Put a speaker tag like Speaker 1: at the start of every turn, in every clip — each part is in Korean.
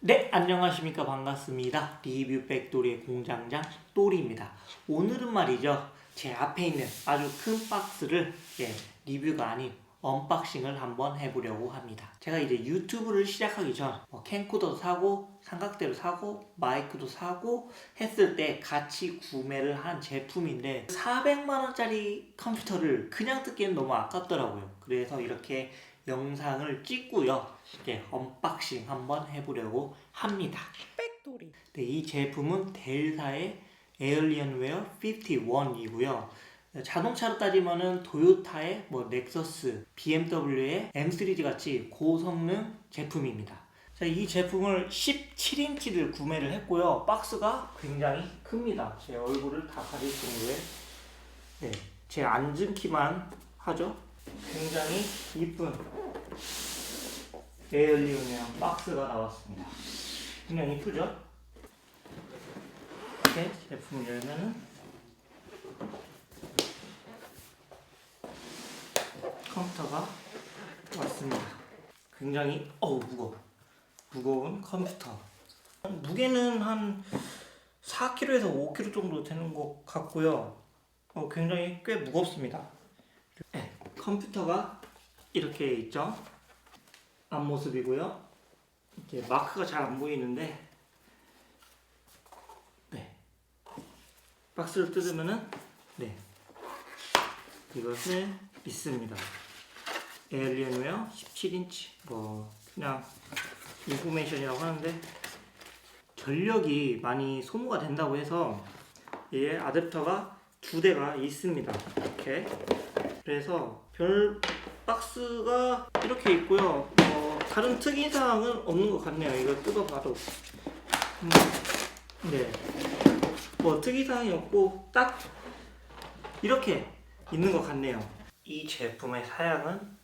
Speaker 1: 네, 안녕하십니까. 반갑습니다. 리뷰 백돌이의 공장장 또리입니다. 오늘은 말이죠. 제 앞에 있는 아주 큰 박스를 예, 리뷰가 아닌 언박싱을 한번 해보려고 합니다. 제가 이제 유튜브를 시작하기 전 뭐 캠코더도 사고 삼각대도 사고 마이크도 사고 했을 때 같이 구매를 한 제품인데 400만 원짜리 컴퓨터를 그냥 뜯기엔 너무 아깝더라고요. 그래서 이렇게 영상을 찍고요. 이제 언박싱 한번 해보려고 합니다.
Speaker 2: 백돌이
Speaker 1: 네, 이 제품은 델사의 에얼리언웨어 51이고요. 자동차로 따지면은 도요타의 뭐 넥서스, BMW의 M3 같이 고성능 제품입니다. 자, 이 제품을 17인치를 구매를 했고요. 박스가 굉장히 큽니다. 제 얼굴을 다 가릴 정도의 네, 제 앉은 키만 하죠. 굉장히 이쁜 에얼리온웨어 박스가 나왔습니다. 굉장히 이쁘죠? 이렇게 제품을 열면은 컴퓨터가 왔습니다. 굉장히 어우 무거워. 무거운 컴퓨터. 무게는 한 4kg에서 5kg 정도 되는 것 같고요. 어, 굉장히 꽤 무겁습니다. 네, 컴퓨터가 이렇게 있죠. 앞모습이고요. 이렇게 마크가 잘 안 보이는데 네. 박스를 뜯으면은 네. 이것을 있습니다. 에얼리언웨어 17인치 뭐 그냥 인포메이션이라고 하는데 전력이 많이 소모가 된다고 해서 얘 아댑터가 두 대가 있습니다. 이렇게 그래서 별 박스가 이렇게 있고요. 어, 다른 특이 사항은 없는 것 같네요. 이걸 뜯어봐도 음, 네. 뭐 특이 사항이 없고 딱 이렇게 있는 것 같네요. 이 제품의 사양은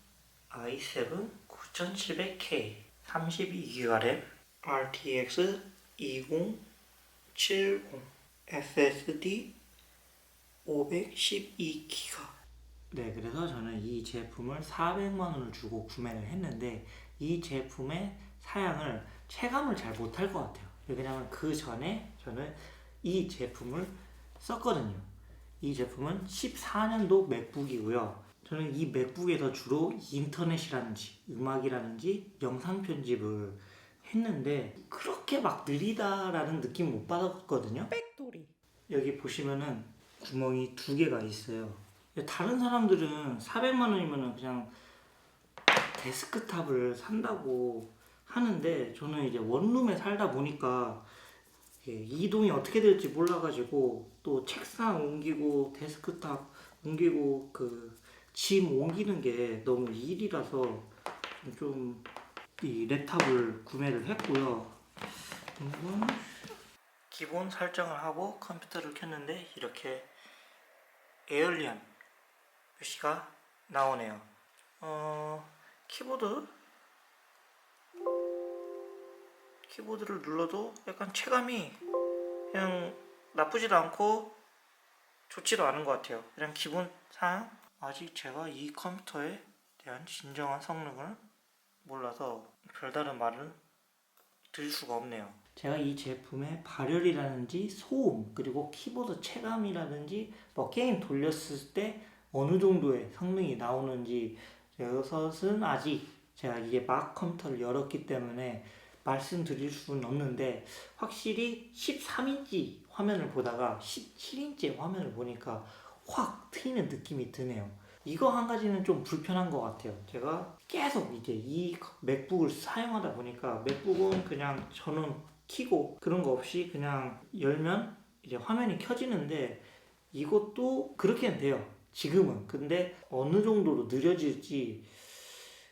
Speaker 1: i7 9700K 32기가 램 RTX 2070 SSD 512기가 네, 그래서 저는 이 제품을 400만 원을 주고 구매를 했는데 이 제품의 사양을 체감을 잘 못할 것 같아요. 왜냐하면 그 전에 저는 이 제품을 썼거든요. 이 제품은 14년도 맥북이고요. 저는 이 맥북에서 주로 인터넷이라든지 음악이라든지 영상 편집을 했는데 그렇게 막 느리다라는 느낌 못 받았거든요.
Speaker 2: 백돌이
Speaker 1: 여기 보시면은 구멍이 두 개가 있어요. 다른 사람들은 400만 원이면은 그냥 데스크탑을 산다고 하는데 저는 이제 원룸에 살다 보니까 이동이 어떻게 될지 몰라가지고 또 책상 옮기고 데스크탑 옮기고 그 짐 옮기는 게 너무 일이라서 좀 이 랩탑을 구매를 했고요. 이건 기본 설정을 하고 컴퓨터를 켰는데 이렇게 에얼리언 표시가 나오네요. 어, 키보드 키보드를 눌러도 약간 체감이 그냥 나쁘지도 않고 좋지도 않은 것 같아요. 그냥 기본상 아직 제가 이 컴퓨터에 대한 진정한 성능을 몰라서 별다른 말은 드릴 수가 없네요. 제가 이 제품의 발열이라든지 소음 그리고 키보드 체감이라든지 뭐 게임 돌렸을 때 어느 정도의 성능이 나오는지 이것은 아직 제가 이게 막 컴퓨터를 열었기 때문에 말씀드릴 수는 없는데 확실히 13인치 화면을 보다가 17인치 화면을 보니까 확 트이는 느낌이 드네요. 이거 한 가지는 좀 불편한 것 같아요. 제가 계속 이제 이 맥북을 사용하다 보니까 맥북은 그냥 저는 키고 그런 거 없이 그냥 열면 이제 화면이 켜지는데 이것도 그렇게는 돼요. 지금은. 근데 어느 정도로 느려질지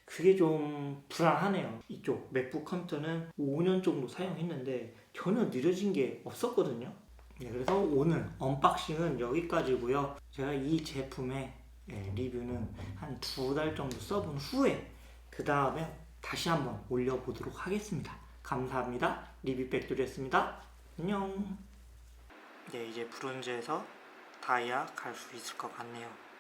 Speaker 1: 그게 좀 불안하네요. 이쪽 맥북 컴퓨터는 5년 정도 사용했는데 전혀 느려진 게 없었거든요. 네, 그래서 오늘 언박싱은 여기까지고요. 제가 이 제품의 예, 리뷰는 한 두 달 정도 써본 후에 그 다음에 다시 한번 올려보도록 하겠습니다. 감사합니다. 리뷰 백돌이었습니다. 안녕. 네, 이제 브론즈에서 다이아 갈 수 있을 것 같네요.